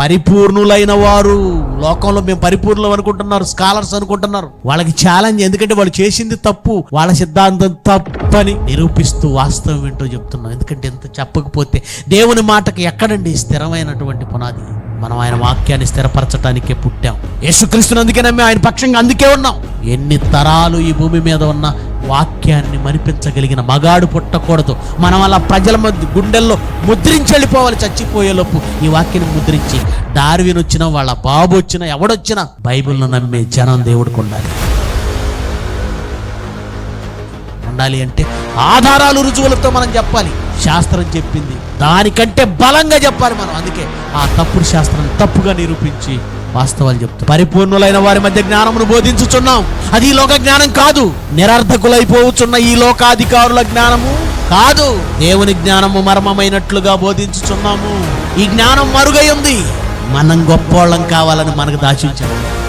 పరిపూర్ణులైన వారు. లోకంలో మేము పరిపూర్ణులు అనుకుంటున్నారు స్కాలర్స్ అనుకుంటున్నారు. వాళ్ళకి ఛాలెంజ్ ఎందుకంటే వాళ్ళు చేసింది తప్పు వాళ్ళ సిద్ధాంతం తప్పని నిరూపిస్తూ వాస్తవం ఏంటో చెప్తున్నాం ఎందుకంటే ఎంత చెప్పకపోతే దేవుని మాటకి ఎక్కడండి స్థిరమైనటువంటి పునాది? మనం ఆయన వాక్యాన్ని స్థిరపరచడానికే పుట్టాం. యేసుక్రీస్తుని అందుకే నమ్మి ఆయన పక్షంగా అందుకే ఉన్నాం. ఎన్ని తరాలు ఈ భూమి మీద ఉన్నా వాక్యాన్ని మరిపించగలిగిన మగాడు పుట్టకూడదు. మనం అలా ప్రజల మధ్య గుండెల్లో ముద్రించి వెళ్ళిపోవాలి చచ్చిపోయేలోపు ఈ వాక్యాన్ని ముద్రించి డార్విన్ వచ్చినా వాళ్ళ బాబు వచ్చినా ఎవడొచ్చినా బైబిల్ను నమ్మే జనం దేవుడికి ఉండాలి. ఉండాలి అంటే ఆధారాలు రుజువులతో మనం చెప్పాలి. శాస్త్రం చెప్పింది దానికంటే బలంగా చెప్పాలి మనం. అందుకే ఆ తప్పుడు శాస్త్రం తప్పుగా నిరూపించి వాస్తవాలు చెప్తాం పరిపూర్ణులైన వారి మధ్య జ్ఞానమును బోధించుచున్నాం. అది ఈ లోక జ్ఞానం కాదు. నిరర్ధకులైపోవచ్చున్న ఈ లోకాధికారుల జ్ఞానము కాదు. దేవుని జ్ఞానము మర్మమైనట్లుగా బోధించుచున్నాము. ఈ జ్ఞానం మరుగై ఉంది. మనం గొప్పోళ్ళం కావాలని మనకు దాచించాము